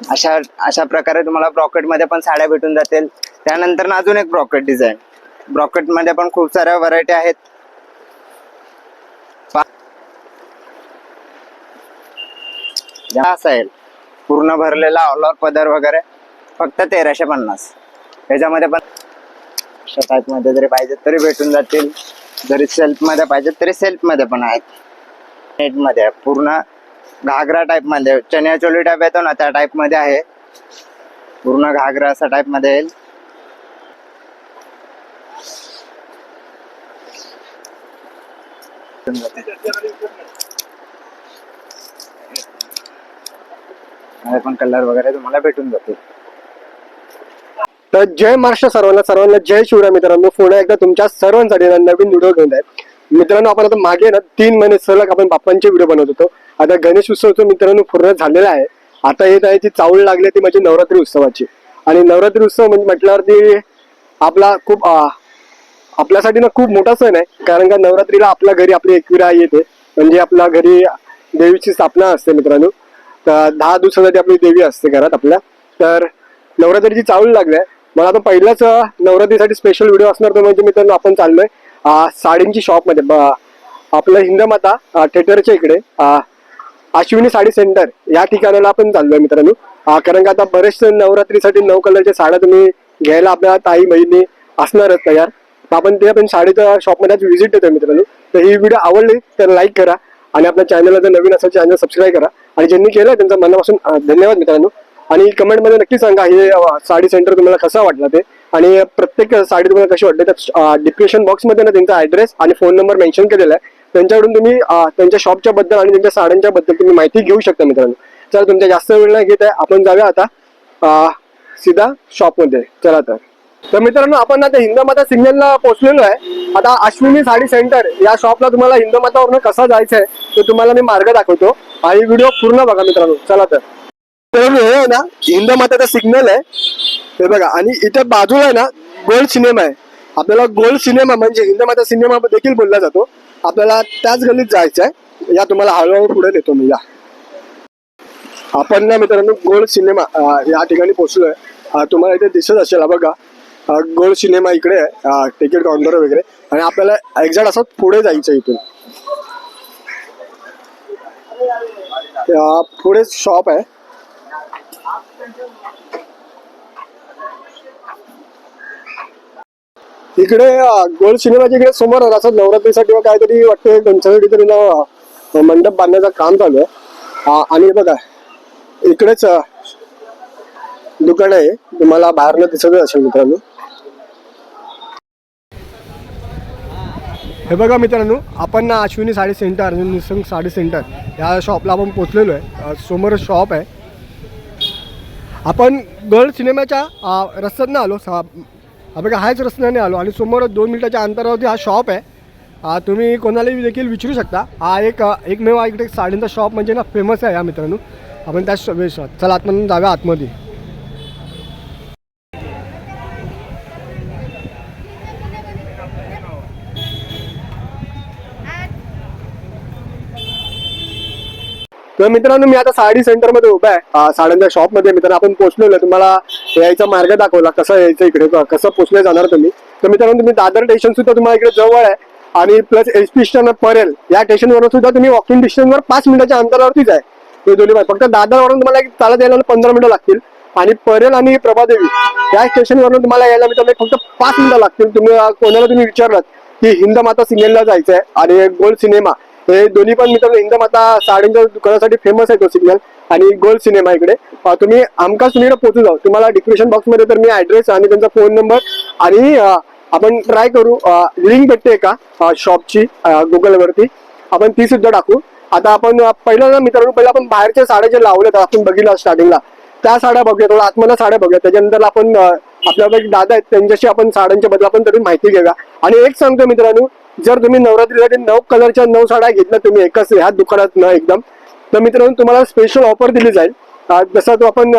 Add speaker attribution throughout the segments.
Speaker 1: अशा अशा प्रकारे तुम्हाला ब्रॉकेटमध्ये पण साड्या भेटून जातील. त्यानंतर ना अजून एक ब्रॉकेट डिझाईन. ब्रॉकेटमध्ये पण खूप साऱ्या व्हरायटी आहेत. हा असेल पूर्ण भरलेला ऑल ओव्हर पदर वगैरे. फक्त तेराशे पन्नास. त्याच्यामध्ये पण अशा मध्ये जरी पाहिजे तरी भेटून जातील. जरी सेल्फमध्ये पाहिजे तरी सेल्फमध्ये पण आहेत. नेटमध्ये आहे. पूर्ण घागरा टाईपमध्ये. चनिया चोली टाईप येतो ना त्या टाईपमध्ये आहे. पूर्ण घागरा असा टाईपमध्ये येईल. पण कलर वगैरे तुम्हाला भेटून जातील.
Speaker 2: तर जय महाराष्ट्र सर्वांना सर्वांना जय शिवराय मित्रांनो. पुन्हा एकदा तुमच्या सर्वांसाठी नवीन व्हिडिओ घेऊन आहे मित्रांनो आपण आता मागे ना तीन महिने सलग आपण बाप्पांचे व्हिडिओ बनवत होतो. आता गणेश उत्सवचं मित्रांनो पूर्ण झालेला आहे. आता येत आहे ती चावल लागली ती म्हणजे नवरात्री उत्सवाची. आणि नवरात्री उत्सव म्हणजे म्हटल्यावरती आपला खूप आपल्यासाठी ना खूप मोठा सण आहे. कारण का नवरात्रीला आपल्या घरी आपली एकविरा येते. म्हणजे आपल्या घरी देवीची स्थापना असते मित्रांनो. तर दहा दिवसासाठी आपली देवी असते घरात आपल्या. तर नवरात्रीची चावल लागल्या मला आता पहिलाच नवरात्रीसाठी स्पेशल व्हिडिओ असणार तो म्हणजे मित्रांनो आपण चाललोय. साडींची शॉपमध्ये आपलं हिंदमाता थिएटरच्या इकडे. अश्विनी साडी सेंटर या ठिकाणाला आपण चाललोय मित्रांनो. कारण का आता बरेचसे नवरात्रीसाठी नऊ कलरच्या साड्या तुम्ही घ्यायला आपल्या ताई बहिणी असणारच तयार तर आपण ते आपण साडीच्या शॉपमध्ये आज व्हिजिट देतोय मित्रांनो. तर ही व्हिडिओ आवडली तर लाईक करा आणि आपल्या चॅनलला जर नवीन असेल चॅनल सबस्क्राईब करा. आणि ज्यांनी केलं त्यांचा मनापासून धन्यवाद मित्रांनो. आणि कमेंटमध्ये नक्की सांगा हे साडी सेंटर तुम्हाला कसं वाटलं ते? आणि प्रत्येक साडी तुम्हाला कशी वाटली? तर डिस्क्रिप्शन बॉक्समध्ये ना त्यांचा ऍड्रेस आणि फोन नंबर मेन्शन केलेला आहे. त्यांच्याकडून तुम्ही त्यांच्या शॉपच्या बद्दल आणि त्यांच्या साड्यांच्या बद्दल तुम्ही माहिती घेऊ शकता मित्रांनो. चला तुमच्या जास्त वेळ नाही घेत आहे. आपण जाऊया आता सीधा सीधा शॉपमध्ये चला तर. तर मित्रांनो आपण आता हिंदमाता सिग्नलला पोहोचलेलो आहे. आता अश्विनी साडी सेंटर या शॉपला तुम्हाला हिंदमातावरून कसा जायचं आहे ते तुम्हाला मी मार्ग दाखवतो. आणि व्हिडिओ पूर्ण बघा मित्रांनो. चला तर. हे आहे ना हिंदमाताचा सिग्नल आहे. हे बघा आणि इथे बाजूला आहे ना गोल्ड सिनेमा आहे. आपल्याला गोल्ड सिनेमा म्हणजे हिंदमाता सिनेमा देखील बोलला जातो. आपल्याला त्याच गल्लीत जायचं आहे. या तुम्हाला हळूहळू पुढे नेतो मी या. आपण ना मित्रांनो गोल्ड सिनेमा या ठिकाणी पोहोचलोय. तुम्हाला इथे दिसत असेल बघा. गोल्ड सिनेमा इकडे आहे. तिकीट काउंटर वगैरे. आणि आपल्याला एक्झॅक्ट असं पुढे जायचं इथून. पुढे शॉप आहे. इकडे गोल्ड सिनेमाच्या इकडे समोर असं नवरात्रीसाठी किंवा काहीतरी वाटतं त्यांच्यासाठी तरी ना मंडप बांधण्याचं काम चालू आहे. आणि बघा इकडेच दुकान आहे. तुम्हाला बाहेरनं दिसतच असेल मित्रांनो. हे बघा मित्रांनो आपण ना अश्विनी साडी सेंटर निसंग साडी सेंटर या शॉपला आपण पोचलेलो आहे. समोर शॉप आहे. आपण गर्ल सिनेमाच्या रस्त्यातनं आलो सा आपण बघा हाच रस्त्याने आलो आणि समोर दोन मिनिटाच्या अंतरावरती हा शॉप आहे. तुम्ही कोणालाही देखील विचारू शकता. हा एक एकमेव इकडे साडींचा शॉप म्हणजे ना फेमस आहे या मित्रांनो. आपण त्या शॉप चला आतमधून जाऊया आतमध्ये. तर मित्रांनो मी आता साडी सेंटरमध्ये उभा आहे. अं, साड्यांच्या शॉपमध्ये मित्रांनो आपण पोहोचलेलो तुम्हाला यायचा मार्ग दाखवला. कसं यायचं इकडे? कसं पोचले जाणार तुम्ही? तर मित्रांनो तुम्ही दादर स्टेशन सुद्धा तुम्हाला इकडे जवळ आहे. आणि plus S P station Parel या स्टेशनवरून सुद्धा तुम्ही वॉकिंग डिस्टन्सवर पाच मिनिटाच्या अंतरावरतीच आहे. हे दोन्ही फक्त दादरवरून तुम्हाला एक चालत यायला पंधरा मिनिटं लागतील. आणि परेल आणि प्रभादेवी या स्टेशनवरून तुम्हाला यायला मित्रांनो फक्त पाच मिनिटं लागतील. तुम्ही कोणाला तुम्ही विचारलात की हिंद माता सिग्नलला जायचं आहे आणि गोल्ड सिनेमा हे दोन्ही पण मित्रांनो हिंद माता साड्यांच्या दुकानासाठी फेमस आहे तो सिग्नल आणि गोल्ड सिनेमा इकडे. तुम्ही आमकाच तुम्ही पोहोचू जाऊ. तुम्हाला डिस्क्रिप्शन बॉक्समध्ये तर मी ऍड्रेस आणि त्यांचा फोन नंबर आणि आपण ट्राय करू. लिंक भेटते का शॉपची गुगलवरती आपण ती सुद्धा टाकू. आता आपण पहिल्यांदा पहिलं मित्रांनो पहिलं आपण बाहेरच्या साड्या जे लावल्यात आहेत आपण बघितलं स्टार्टिंगला त्या साड्या बघूया थोडं आतमध्ये साड्या बघूया. त्याच्यानंतर आपण आपल्या आपल्याकडे दादा आहेत त्यांच्याशी आपण साड्यांच्या बद्दल आपण तरी माहिती घेऊया. आणि एक सांगतो मित्रांनो जर तुम्ही नवरात्रीसाठी नऊ कलरच्या नऊ साड्या घेतल्या तुम्ही एकाच ह्या दुकानात न एकदम तर मित्रांनो तुम्हाला स्पेशल ऑफर दिली जाईल. जसं तो आपण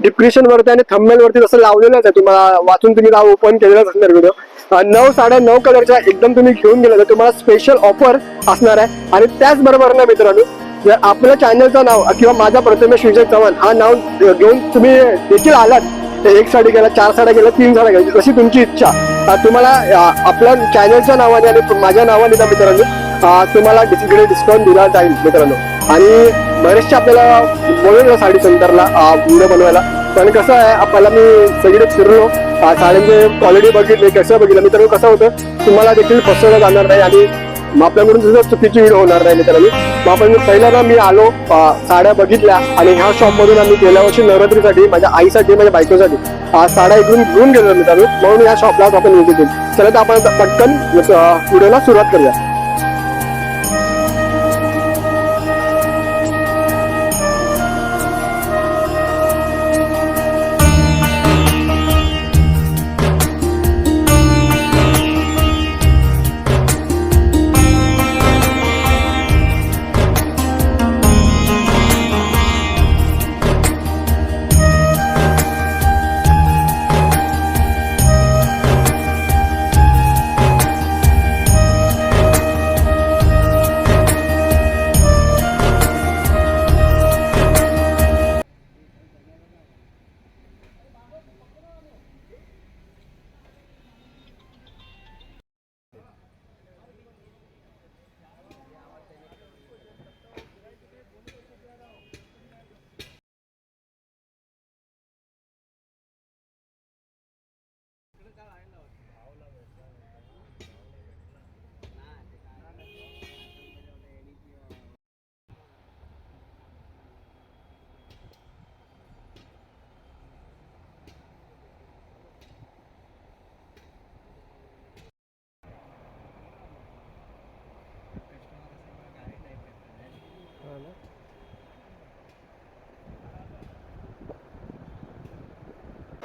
Speaker 2: डिप्रेशन वरती आणि थंबनेल वरती जसं लावलेलंच आहे तुम्हाला वाचून तुम्ही ओपन केलेलाच असणार व्हिडिओ नऊ साड्या नऊ कलरच्या एकदम तुम्ही घेऊन गेला तर तुम्हाला स्पेशल ऑफर असणार आहे. आणि त्याचबरोबर ना मित्रांनो जर आपल्या चॅनलचं नाव किंवा माझा प्रथमेश विजय चव्हाण हा नाव घेऊन तुम्ही देखील आलात एक साडी गेला चार साड्या गेल्या तीन साड्या घ्यायची. जशी तुमची इच्छा. तुम्हाला आपल्या चॅनलच्या नावाने आणि माझ्या नावाने ना मित्रांनो तुम्हाला तिकडे डिस्काउंट दिला जाईल मित्रांनो. आणि बरेचसे आपल्याला बोलवलं साडी सेंटरला व्हिडिओ बनवायला. पण कसं आहे आपल्याला मी सगळीकडे फिरलो. साड्यांचे क्वालिटी बघितली कसं बघितलं मित्रांनो कसं होतं तुम्हाला देखील फसवलं जाणार नाही. आणि मग आपल्याकडून सुद्धा चुकीची व्हिडिओ होणार नाही मित्रांनो मग आपण पहिल्यांदा मी आलो साड्या बघितल्या आणि ह्या शॉप मधून आम्ही गेल्या वर्षी नवरात्रीसाठी माझ्या आईसाठी माझ्या बायकोसाठी साड्या इकडून घेऊन गेलो मित्रांनो. म्हणून या शॉपला आपण विजिट दिली चला तर आपण पटकन व्हिडिओला सुरुवात करूया.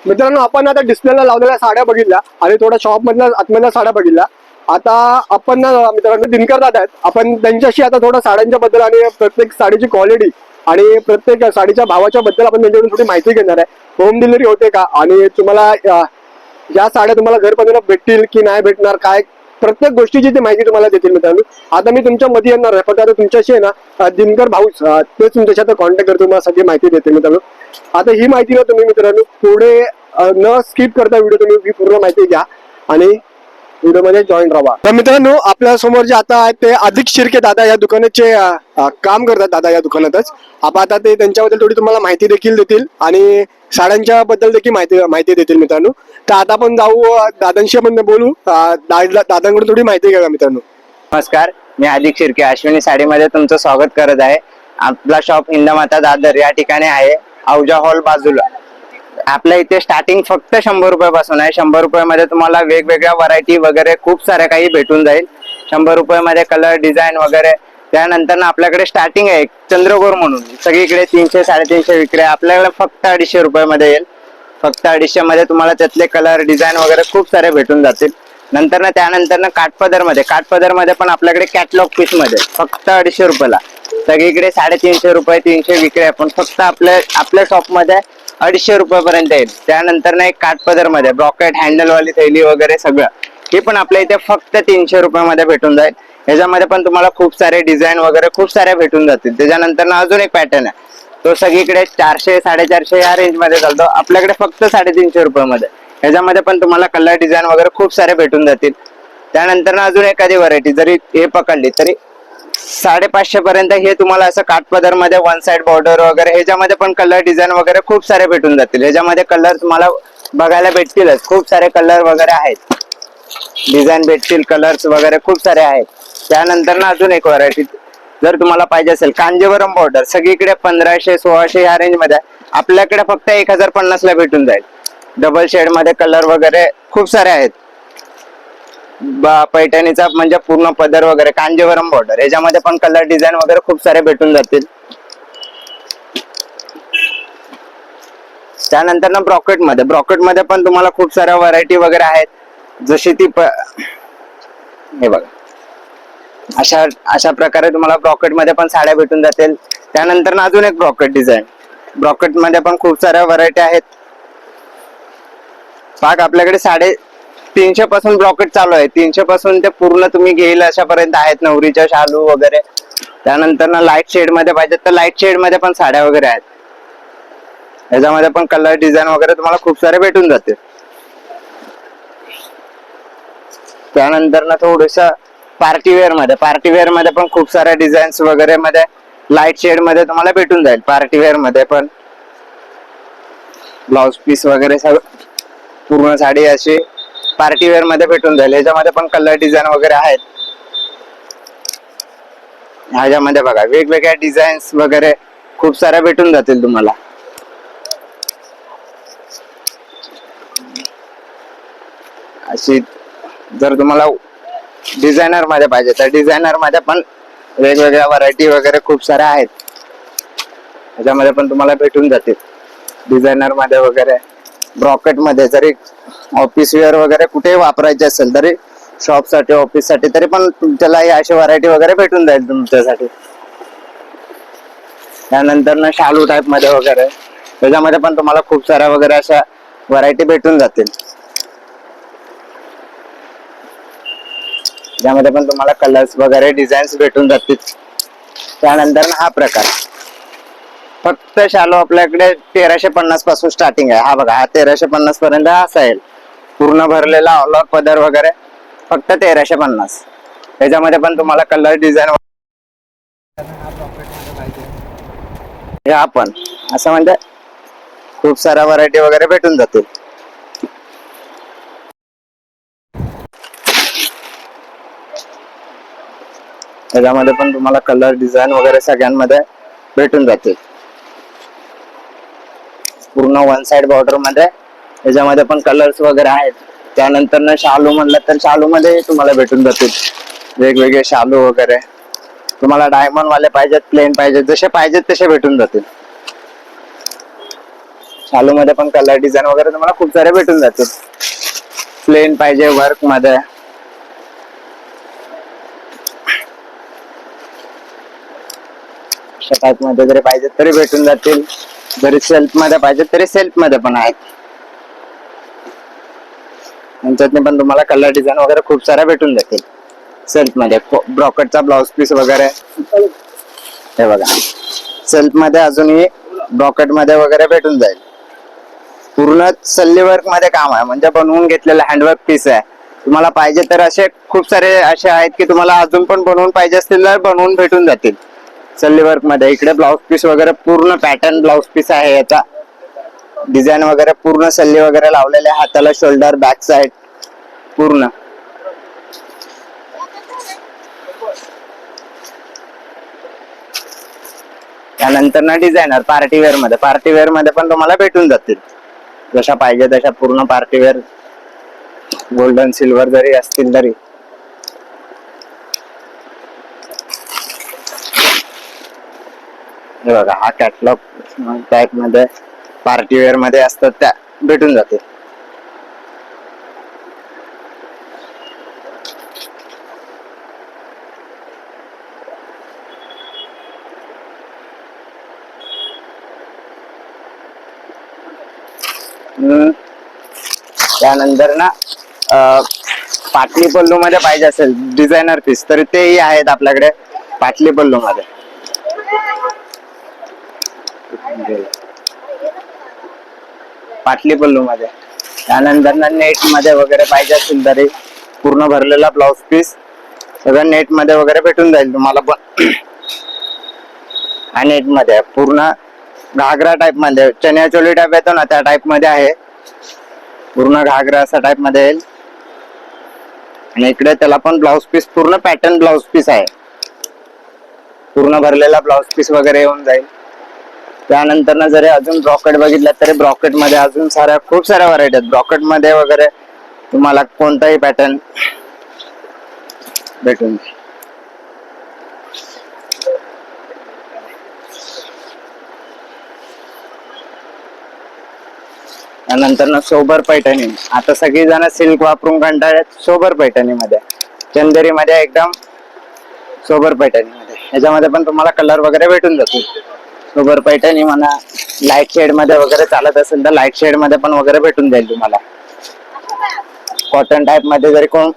Speaker 2: मित्रांनो आपण आता डिस्प्लेला लावलेल्या साड्या बघितल्या आणि थोड्या शॉप मधल्या आतमधल्या साड्या बघितल्या. आता आपण ना मित्रांनो दिनकर दादा आहेत. आपण त्यांच्याशी आता थोडं साड्यांच्या बद्दल आणि प्रत्येक साडीची क्वालिटी आणि प्रत्येक साडीच्या भावाच्या बद्दल आपण त्यांच्याकडून थोडी माहिती घेणार आहे. होम डिलिव्हरी होते का? आणि तुम्हाला या साड्या तुम्हाला घरपर्यंत भेटतील की नाही भेटणार? काय? प्रत्येक गोष्टीची ती माहिती तुम्हाला देतील मित्रांनो. आता मी तुमच्या मध्ये येणार आहे पण आता तुमच्याशी आहे ना दिनकर भाऊच तेच तुमच्याशी आता कॉन्टॅक्ट करतो तुम्हाला सगळी माहिती देते मित्रांनो. आता ही माहिती ना तुम्ही मित्रांनो पुढे न स्किप करता व्हिडिओ तुम्ही ही पूर्ण माहिती घ्या आणि व्हिडिओमध्ये जॉईन राहा. तर मित्रांनो आपल्यासमोर जे आता आहेत ते अधिक शिर्के दादा या दुकानाचे काम करतात दादा या दुकानातच. आपण आता ते त्यांच्याबद्दल थोडी तुम्हाला माहिती देखील देतील आणि साड्यांच्या बद्दल देखील माहिती माहिती देतील मित्रांनो. तर आता आपण जाऊ दादांशी आपण बोलू. दादांकडून थोडी माहिती घ्या मित्रांनो.
Speaker 1: नमस्कार मी अधिक शिर्के अश्विनी साडीमध्ये तुमचं स्वागत करत आहे. आपला शॉप हिंदमाता दादर या ठिकाणी आहे. औजा हॉल बाजूला. आपल्या इथे स्टार्टिंग फक्त शंभर रुपयापासून आहे. शंभर रुपयामध्ये तुम्हाला वेगवेगळ्या व्हरायटी वगैरे खूप साऱ्या काही भेटून जाईल. शंभर रुपयामध्ये कलर डिझाईन वगैरे. त्यानंतर आपल्याकडे स्टार्टिंग आहे चंद्रगोर म्हणून. सगळीकडे तीनशे साडेतीनशे विक्री आहे. आपल्याकडे फक्त अडीचशे रुपयामध्ये येईल. फक्त अडीचशे मध्ये तुम्हाला त्यातले कलर डिझाईन वगैरे खूप सारे भेटून जातील. नंतर ना त्यानंतर ना काठपदरमध्ये काठपदरमध्ये पण आपल्याकडे कॅटलॉग पीसमध्ये फक्त अडीचशे रुपयाला. सगळीकडे साडेतीनशे रुपये तीनशे विक्री आहे. पण फक्त आपल्या आपल्या शॉपमध्ये अडीचशे रुपयापर्यंत येईल. त्यानंतर ना एक काठपदरमध्ये ब्रॉकेट हँडलवाली थैली वगैरे सगळं. हे पण आपल्या इथे फक्त तीनशे रुपयामध्ये भेटून जाईल. याच्यामध्ये पण तुम्हाला खूप सारे डिझाईन वगैरे खूप सारे भेटून जातील. त्याच्यानंतर ना अजून एक पॅटर्न आहे. तो सगळीकडे चारशे साडेचारशे या रेंजमध्ये चालतो. आपल्याकडे फक्त साडेतीनशे रुपयामध्ये. ह्याच्यामध्ये पण तुम्हाला कलर डिझाईन वगैरे खूप सारे भेटून जातील. त्यानंतर ना अजून एखादी व्हरायटी जरी हे पकडली तरी साडेपाचशे पर्यंत हे तुम्हाला असं काठपदरमध्ये वन साइड बॉर्डर वगैरे ह्याच्यामध्ये पण कलर डिझाईन वगैरे खूप सारे भेटून जातील. ह्याच्यामध्ये कलर तुम्हाला बघायला भेटतीलच. खूप सारे कलर वगैरे आहेत. डिझाईन भेटतील कलर्स वगैरे खूप सारे आहेत. त्यानंतर ना अजून एक व्हरायटी जर तुम्हाला पाहिजे असेल कांजीवरम बॉर्डर सगळीकडे पंधराशे सोळाशे या रेंजमध्ये आपल्याकडे फक्त एक हजार पन्नास ला भेटून जाईल. डबल शेडमध्ये कलर वगैरे खूप सारे आहेत. पैठणीचा म्हणजे पूर्ण पदर वगैरे कांजीवरम बॉर्डर याच्यामध्ये पण कलर डिझाईन वगैरे खूप सारे भेटून जातील. त्यानंतर ना ब्रॉकेटमध्ये ब्रॉकेटमध्ये पण तुम्हाला खूप साऱ्या व्हरायटी वगैरे आहेत. जशी ती प- हे बघा. अशा अशा प्रकारे तुम्हाला ब्रॉकेटमध्ये पण साड्या भेटून जातील. त्यानंतर ना अजून एक ब्रॉकेट डिझाईन ब्रॉकेटमध्ये पण खूप साऱ्या व्हरायटी आहेत. पाक आपल्याकडे साडे तीनशे पासून ब्रॉकेट चालू आहे. तीनशे पासून ते पूर्ण तुम्ही घेईल अशापर्यंत आहेत नवरीच्या शालू वगैरे. त्यानंतर ना लाइट शेडमध्ये पाहिजे तर लाइट शेडमध्ये पण साड्या वगैरे आहेत. याच्यामध्ये पण कलर डिझाईन वगैरे तुम्हाला खूप सारे भेटून जाते त्यानंतर ना थोडस पार्टीवेअरमध्ये पार्टीवेअरमध्ये पण खूप साऱ्या डिझाईन्स वगैरे मध्ये लाइट शेडमध्ये तुम्हाला भेटून जाईल पार्टीवेअरमध्ये पण. ब्लाउज पीस वगैरे सगळं. पूर्ण साडी अशी पार्टीवेअरमध्ये भेटून जाईल. ह्याच्यामध्ये पण कलर डिझाईन वगैरे आहेत. ह्याच्यामध्ये बघा वेगवेगळ्या डिझाईन्स वगैरे खूप साऱ्या भेटून जातील तुम्हाला. अशी जर तुम्हाला डिझायनरमध्ये पाहिजे तर डिझायनरमध्ये पण वेगवेगळ्या व्हरायटी वगैरे खूप साऱ्या आहेत. ह्याच्यामध्ये पण तुम्हाला भेटून जातील. डिझायनरमध्ये वगैरे ब्रॉकेटमध्ये जरी ऑफिस वेअर वगैरे कुठेही वापरायचे असेल तरी शॉपसाठी ऑफिससाठी तरी पण तुमच्याला ही अशी व्हरायटी वगैरे भेटून जाईल तुमच्यासाठी. त्यानंतर ना शालू टाईपमध्ये वगैरे. त्याच्यामध्ये पण तुम्हाला खूप साऱ्या वगैरे अशा व्हरायटी भेटून जातील. त्यामध्ये पण तुम्हाला कलर्स वगैरे डिझाईन्स भेटून जातील. त्यानंतर ना हा प्रकार. फक्त शालो आपल्याकडे तेराशे पन्नासपासून स्टार्टिंग आहे. हा बघा हा तेराशे पन्नास पर्यंत हा पूर्ण भरलेला ऑल ओव्हर पदर वगैरे फक्त तेराशे पन्नास. त्याच्यामध्ये पण तुम्हाला कलर डिझाईन हे आपण असं म्हणजे खूप साऱ्या व्हरायटी वगैरे भेटून जातील. त्याच्यामध्ये पण तुम्हाला कलर डिझाईन वगैरे सगळ्यांमध्ये भेटून जातील. पूर्ण वन साइड बॉर्डरमध्ये. त्याच्यामध्ये पण कलर्स वगैरे आहेत. त्यानंतर ना शालू म्हणलं तर शालू मध्ये तुम्हाला भेटून जातील. वेगवेगळे शालू वगैरे. तुम्हाला डायमंड वाले पाहिजेत प्लेन पाहिजेत जसे पाहिजेत तसे भेटून जातील. शालू मध्ये पण कलर डिझाईन वगैरे तुम्हाला खूप सारे भेटून जातील. प्लेन पाहिजे वर्कमध्ये. अशा मध्ये जरी पाहिजेत तरी भेटून जातील. जरी सेल्फमध्ये पाहिजे तरी सेल्फमध्ये पण आहेत. यांच्यातने पण तुम्हाला कलर डिझाईन वगैरे खूप साऱ्या भेटून जातील. सेल्फमध्ये ब्रॉकेटचा ब्लाउज पीस वगैरे. हे बघा. सेल्फमध्ये अजूनही ब्रॉकेटमध्ये वगैरे भेटून जाईल. पूर्ण सल्ली वर्कमध्ये काम आहे. म्हणजे बनवून घेतलेलं हँडवर्क पीस आहे. तुम्हाला पाहिजे तर असे खूप सारे असे आहेत की तुम्हाला अजून पण बनवून पाहिजे असतील तर बनवून भेटून जातील. सल्ली वर्कमध्ये. इकडे ब्लाउज पीस वगैरे पूर्ण पॅटर्न ब्लाउज पीस आहे. याचा डिझाईन वगैरे पूर्ण सल्ली वगैरे लावलेले हाताला शोल्डर बॅक साइड पूर्ण. त्यानंतर ना डिझायनर पार्टी वेअरमध्ये. पार्टी वेअरमध्ये पण तुम्हाला भेटून जातील. जशा पाहिजे तशा पूर्ण पार्टी वेअर गोल्डन सिल्वर जरी असतील तरी. हे बघा हा कॅटलॉग टाईपमध्ये पार्टी वेअरमध्ये असतात त्या भेटून जातील. त्यानंतर ना पाटली पल्लू मध्ये पाहिजे असेल डिझायनर पीस तर तेही आहेत आपल्याकडे पाटली पल्लू मध्ये पाटली पल्लू मध्ये त्यानंतर ना नेटमध्ये वगैरे पाहिजे असेल तरी पूर्ण भरलेला ब्लाउज पीस सगळं नेटमध्ये वगैरे भेटून जाईल तुम्हाला पण. हा नेटमध्ये आहे. पूर्ण घागरा टाइपमध्ये चनिया चोली टाइप येतो ना त्या टाइपमध्ये आहे. पूर्ण घागरा असा टाइपमध्ये येईल. आणि इकडे त्याला पण ब्लाउज पीस पूर्ण पॅटर्न ब्लाउज पीस आहे. पूर्ण भरलेला ब्लाउज पीस वगैरे येऊन जाईल. त्यानंतर ना जरी अजून ब्रॉकेट बघितलं तरी ब्रॉकेटमध्ये अजून साऱ्या खूप साऱ्या व्हरायटी आहेत. ब्रॉकेटमध्ये वगैरे तुम्हाला कोणताही पॅटर्न भेटून त्यानंतर ना सोबर पैठणी आता सगळी जण सिल्क वापरून कंटाळत सोबर पैठणी मध्ये. चंदेरी मध्ये एकदम सोबर पैठणी मध्ये. याच्यामध्ये पण तुम्हाला कलर वगैरे भेटून जातील. सोबर पैठणी म्हणा लाइट शेडमध्ये वगैरे चालत असेल तर लाइट शेडमध्ये पण वगैरे भेटून जाईल तुम्हाला. कॉटन टाइपमध्ये जरी कोण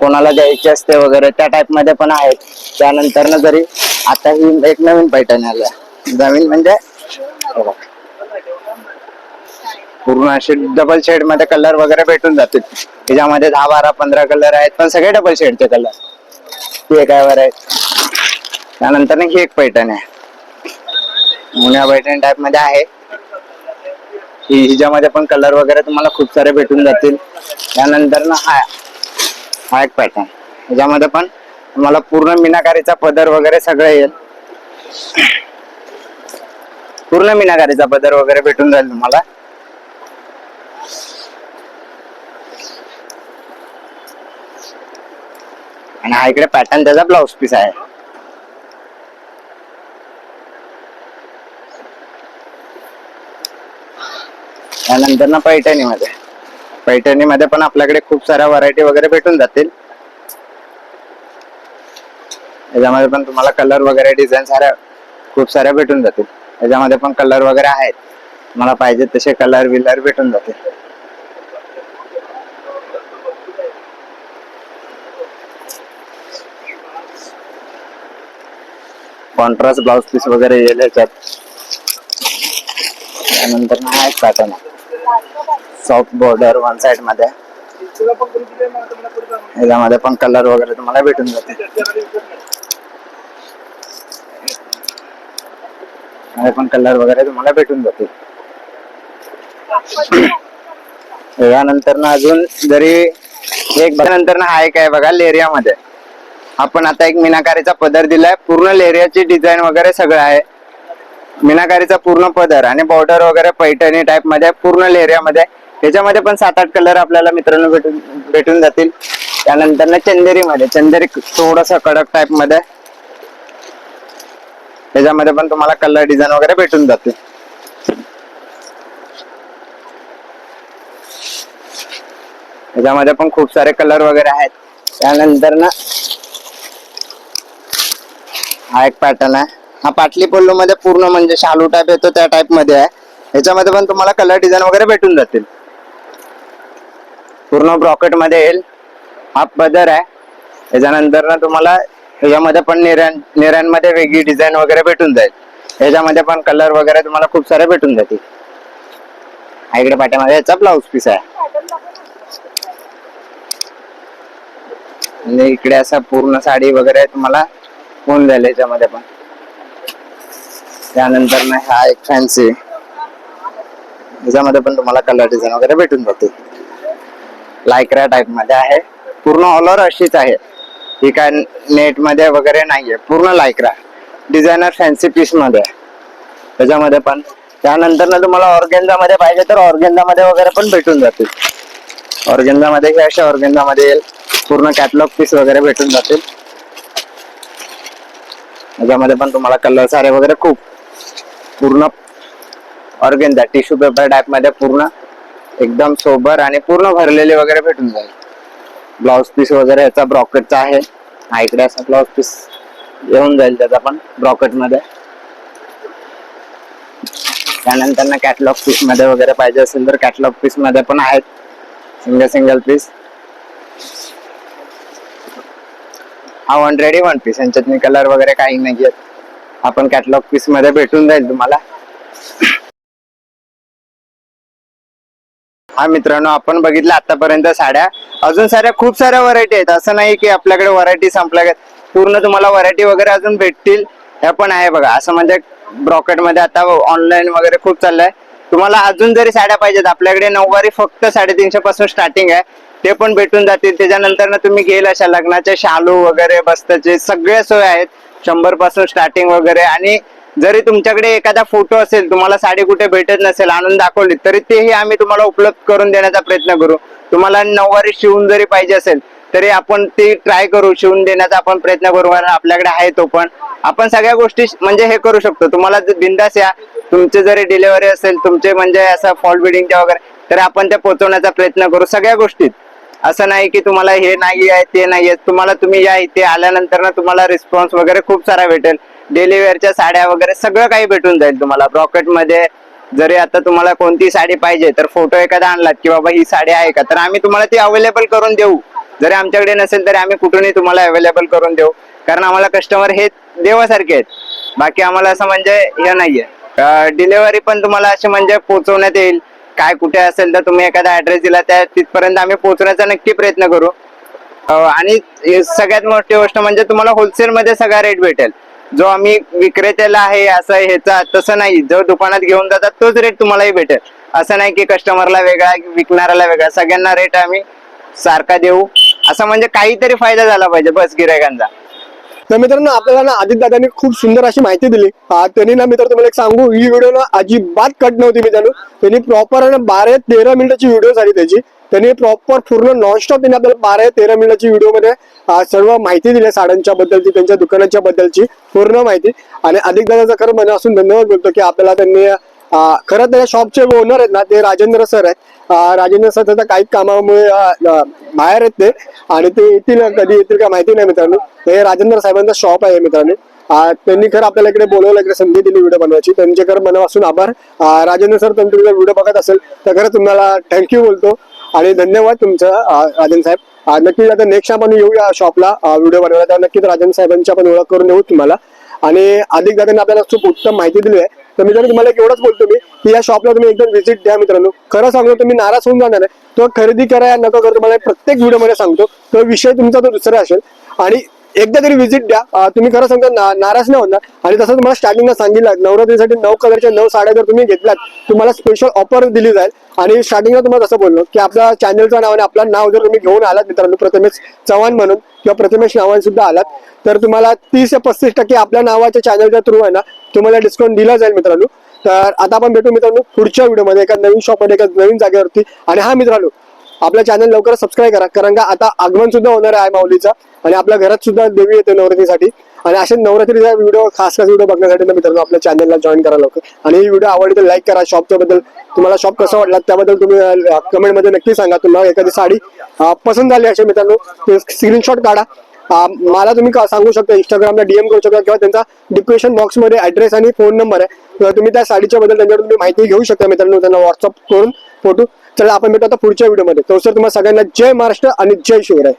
Speaker 1: कोणाला द्यायची असते वगैरे त्या टाइपमध्ये पण आहेत. त्यानंतर ना जरी आता ही एक नवीन पैठणी आल्या नवीन म्हणजे पूर्ण असे डबल शेडमध्ये कलर वगैरे भेटून जातील. त्याच्यामध्ये दहा बारा पंधरा कलर आहेत पण सगळे डबल शेडचे कलर ते एक आहे आहे? त्यानंतर ना ही एक पैठण आहे. मुन्या पैठण टाइपमध्ये आहे. हिच्यामध्ये पण कलर वगैरे तुम्हाला खूप सारे भेटून जातील. त्यानंतर ना हा हा एक पॅटर्न ह्याच्यामध्ये पण तुम्हाला पूर्ण मीनाकारीचा पदर वगैरे सगळं येईल. पूर्ण मीनाकारीचा पदर वगैरे भेटून जाईल तुम्हाला. आणि हा इकडे पॅटर्न त्याचा ब्लाउज पीस आहे. त्यानंतर ना पैठणीमध्ये. पैठणीमध्ये पण आपल्याकडे खूप साऱ्या व्हरायटी वगैरे भेटून जातील. याच्यामध्ये पण तुम्हाला कलर वगैरे डिझाईन साऱ्या खूप साऱ्या भेटून जातील. याच्यामध्ये पण कलर वगैरे आहेत. मला पाहिजे तसे कलर विलर भेटून जातील. कॉन्ट्रास्ट ब्लाउज पीस वगैरे येईल याच्यात. त्यानंतर ना आहेत पॅटर्न सॉफ्ट बॉर्डर वन साइडमध्ये. याच्यामध्ये पण कलर वगैरे तुम्हाला भेटून जाते पण कलर वगैरे तुम्हाला भेटून जातील. यानंतर ना अजून जरी एक नंतर ना हा एक आहे बघा लेरियामध्ये आपण आता एक मीनाकारीचा पदर दिलाय. पूर्ण लेरियाची डिझाईन वगैरे सगळं आहे. मीनाकारीचा पूर्ण पदर आणि बॉर्डर वगैरे पैठणी टाइपमध्ये पूर्ण लेरियामध्ये त्याच्यामध्ये पण सात आठ कलर आपल्याला मित्रांनो भेटून भेटून जातील. त्यानंतर ना चंदेरी मध्ये चंदेरी थोडासा कडक टाइपमध्ये. त्याच्यामध्ये पण तुम्हाला कलर डिझाईन वगैरे भेटून जातील. त्याच्यामध्ये पण खूप सारे कलर वगैरे आहेत. त्यानंतर ना हा एक पॅटर्न आहे. हा पाटली पल्लू मध्ये पूर्ण म्हणजे शालू टाइप येतो त्या टाइपमध्ये आहे. याच्यामध्ये पण तुम्हाला कलर डिझाईन वगैरे भेटून जातील. पूर्ण ब्रॉकेटमध्ये येईल. हा पदर आहे. त्याच्यानंतर ना तुम्हाला याच्यामध्ये पण निऱ्यां निऱ्यांमध्ये वेगळी डिझाईन वगैरे भेटून जाईल. याच्यामध्ये पण कलर वगैरे तुम्हाला खूप सारे भेटून जातील. हा इकडे पाट्यामध्ये याचा ब्लाऊज पीस आहे. आणि इकडे असं पूर्ण साडी वगैरे तुम्हाला होऊन जाईल याच्यामध्ये पण. त्यानंतर ना हा एक फॅन्सी याच्यामध्ये पण तुम्हाला कलर डिझाईन वगैरे भेटून जातील. लायक्रा टाईपमध्ये आहे. पूर्ण ऑल अशीच आहे. ही काय नेटमध्ये वगैरे नाहीये. पूर्ण लायक्रा. डिझायनर फॅन्सी पीसमध्ये आहे. त्याच्यामध्ये पण. त्यानंतर ना तुम्हाला ऑर्गेन्झा मध्ये पाहिजे तर ऑर्गेन्झा मध्ये वगैरे पण भेटून जातील. ऑर्गेन्झा मध्ये हे अशा ऑर्गेन्झा मध्ये येईल. पूर्ण कॅटलॉग पीस वगैरे भेटून जातील. त्याच्यामध्ये पण तुम्हाला कलर सारे वगैरे खूप. पूर्ण. ऑर्गेन्झा टिश्यू पेपर टाईपमध्ये पूर्ण. एकदम सोबर आणि पूर्ण भरलेले वगैरे भेटून जाईल. ब्लाउज पीस वगैरे याचा ब्रॉकेटचा आहे. हा इकडे असा ब्लाउज पीस येऊन जाईल त्याचा पण ब्रॉकेटमध्ये. त्यानंतर ना कॅटलॉग पीसमध्ये वगैरे पाहिजे असेल तर कॅटलॉग पीसमध्ये पण आहेत. सिंगल सिंगल पीस हा वन रेडी वन पीस यांच्यात कलर वगैरे काही नाही आपण कॅटलॉग पीसमध्ये भेटून जाईल तुम्हाला. हा मित्रांनो आपण बघितलं आतापर्यंत साड्या. अजून साऱ्या खूप साऱ्या व्हरायटी आहेत. असं नाही की आपल्याकडे व्हरायटी संपल्या पूर्ण तुम्हाला व्हरायटी वगैरे अजून भेटतील. ह्या पण आहे बघा. असं म्हणजे ब्रॉकेटमध्ये आता ऑनलाईन वगैरे खूप चाललंय. तुम्हाला अजून जरी साड्या पाहिजेत आपल्याकडे नऊवारी फक्त साडेतीनशे पासून स्टार्टिंग आहे. ते पण भेटून जातील. त्याच्यानंतर ना तुम्ही घेईल अशा लग्नाचे शालू वगैरे बस्ताचे सगळ्या सोय आहेत. शंभरपासून स्टार्टिंग वगैरे. आणि जरी तुमच्याकडे एखादा फोटो असेल तुम्हाला साडी कुठे भेटत नसेल आणून दाखवली तरी तेही आम्ही तुम्हाला उपलब्ध करून देण्याचा प्रयत्न करू. तुम्हाला नऊवारी शिवून जरी पाहिजे असेल तरी आपण ती ट्राय करू शिवून देण्याचा आपण प्रयत्न करू कारण आपल्याकडे आहे तो पण. आपण सगळ्या गोष्टी म्हणजे हे करू शकतो. तुम्हाला जर बिंदास या तुमचे जरी डिलिव्हरी असेल तुमचे म्हणजे असं फॉल बिडिंगच्या वगैरे तर आपण त्या पोहोचवण्याचा प्रयत्न करू सगळ्या गोष्टीत. असं नाही की तुम्हाला हे नाही आहे ते नाही आहे तुम्हाला तुम्ही या इथे आल्यानंतर ना तुम्हाला रिस्पॉन्स वगैरे खूप सारा भेटेल. डेली वेअरच्या साड्या वगैरे सगळं काही भेटून जाईल तुम्हाला. ब्रॉकेटमध्ये जरी आता तुम्हाला कोणती साडी पाहिजे तर फोटो एखादा आणलात की बाबा ही साडी आहे का तर आम्ही तुम्हाला ती अवेलेबल करून देऊ. जरी आमच्याकडे नसेल तरी आम्ही कुठूनही तुम्हाला अवेलेबल करून देऊ. कारण आम्हाला कस्टमर हे देवासारखे आहेत. बाकी आम्हाला असं म्हणजे हे नाहीये. डिलेवरी पण तुम्हाला असे म्हणजे पोहोचवण्यात येईल. काय कुठे असेल तर तुम्ही एखादा ऍड्रेस दिला त्या तिथपर्यंत आम्ही पोहोचण्याचा नक्की प्रयत्न करू. आणि हे सगळ्यात मोठी गोष्ट म्हणजे तुम्हाला होलसेल मध्ये सगळा रेट भेटेल. जो आम्ही विक्रेत्याला आहे असं ह्याचा तसं नाही. जो दुकानात घेऊन जातात तोच रेट तुम्हालाही भेटेल. असं नाही की कस्टमरला वेगळा विकणाऱ्याला वेगळा. सगळ्यांना रेट आम्ही सारखा देऊ. असं म्हणजे काहीतरी फायदा झाला पाहिजे बस गिरायकांचा.
Speaker 2: तर मित्रांनो आपल्याला ना आदित्य दादांनी खूप सुंदर अशी माहिती दिली. त्यांनी ना मित्र तुम्हाला एक सांगू ही व्हिडिओ ना अजिबात कट नव्हती मित्रांनो. त्यांनी प्रॉपर ना बारा तेरा मिनिटाची व्हिडिओ झाली त्याची. त्यांनी प्रॉपर पूर्ण नॉनस्टॉप त्यांनी आपल्याला बारा तेरा मिनिटाची व्हिडिओमध्ये सर्व माहिती दिली साड्यांच्या बद्दलची त्यांच्या दुकानाच्या बद्दलची पूर्ण माहिती. आणि अधिक दादाचा खरं मनापासून धन्यवाद बोलतो की आपल्याला त्यांनी आ, खरं त्या शॉपचे ओनर आहेत ना ते राजेंद्र सर आहेत. राजेंद्र सर आता काही कामामुळे बाहेर आहेत ते. आणि ते येतील कधी येतील का माहिती नाही मित्रांनो. हे राजेंद्र साहेबांचा शॉप आहे मित्रांनो. त्यांनी खरं आपल्याला इकडे बोलवलं इकडे संधी दिली व्हिडिओ बनवायची. त्यांचे खरं मनापासून आभार. राजेंद्र सर तुम्ही व्हिडिओ बघत असेल तर खरं तुम्हाला थँक्यू बोलतो. आणि धन्यवाद तुमचं राजेंद्र साहेब. नक्की नक्कीच आता नेक्स्ट आपण येऊ या शॉपला व्हिडिओ बनवायला. तेव्हा नक्कीच राजेंद्र साहेबांची आपण ओळख करून देऊ तुम्हाला. आणि अधिक दादांनी आपल्याला खूप उत्तम माहिती दिली आहे. तर मित्रांनो तुम्हाला एवढंच बोलतो मी की या शॉपला तुम्ही एकदम व्हिजिट द्या मित्रांनो. खरं सांगतो तुम्ही नाराज होऊन जाणार आहे तो खरेदी करा या नका करा तुम्हाला प्रत्येक व्हिडिओमध्ये सांगतो. तो विषय तुमचा तो दुसरा असेल. आणि एकदा तरी व्हिजिट द्या. तुम्ही खरं सांगता ना- नाराज नाही होणार. आणि तसं तुम्हाला स्टार्टिंगला सांगितलं नवरात्रीसाठी नऊ कलरच्या नऊ साड्या जर तुम्ही घेतल्यात तुम्हाला स्पेशल ऑफर दिली जाईल. आणि स्टार्टिंगला तुम्हाला असं बोललो की आपल्या चॅनलचं नाव आणि आपलं नाव जर तुम्ही घेऊन आलात मित्रांनो प्रथमेश चव्हाण म्हणून किंवा प्रथमेश नावाने सुद्धा आलात तर तुम्हाला तीस ते पस्तीस टक्के आपल्या नावाच्या चॅनलच्या थ्रू आहे ना तुम्हाला डिस्काउंट दिला जाईल मित्रांनो. तर आता आपण भेटू मित्रांनो पुढच्या व्हिडिओमध्ये एका नवीन शॉपमध्ये एका नवीन जागेवरती. आणि हा मित्रांनो आपल्या चॅनल लवकर सबस्क्राईब करा. कारण का आता आगमन सुद्धा होणार आहे माऊलीचा. आणि आपल्या घरात सुद्धा देवी येते नवरात्रीसाठी. आणि असे नवरात्रीचा व्हिडिओ खास खास व्हिडिओ बघण्यासाठी ना मित्रांनो आपल्या चॅनलला जॉईन करा लवकर. आणि ही व्हिडिओ आवडली तर लाईक करा शॉपच्या बद्दल. तुम्हाला शॉप कसा वाटला त्याबद्दल तुम्ही कमेंटमध्ये नक्की सांगा. तुम्हाला एखादी साडी पसंत झाली असे मित्रांनो स्क्रीनशॉट काढा. मला तुम्ही का- सांगू शकता इंस्टाग्रामला डीएम करू शकता किंवा त्यांचा डिस्क्रिप्शन बॉक्समध्ये ऍड्रेस आणि फोन नंबर आहे. तुम्ही त्या साडीच्या बद्दल त्यांच्याकडून तुम्ही माहिती घेऊ शकता मित्रांनो त्यांना व्हॉट्सअप करून फोटो. चला आपण भेटू आता पुढच्या व्हिडिओमध्ये तो सर तुम्हाला सगळ्यांना जय महाराष्ट्र आणि जय शिवराय.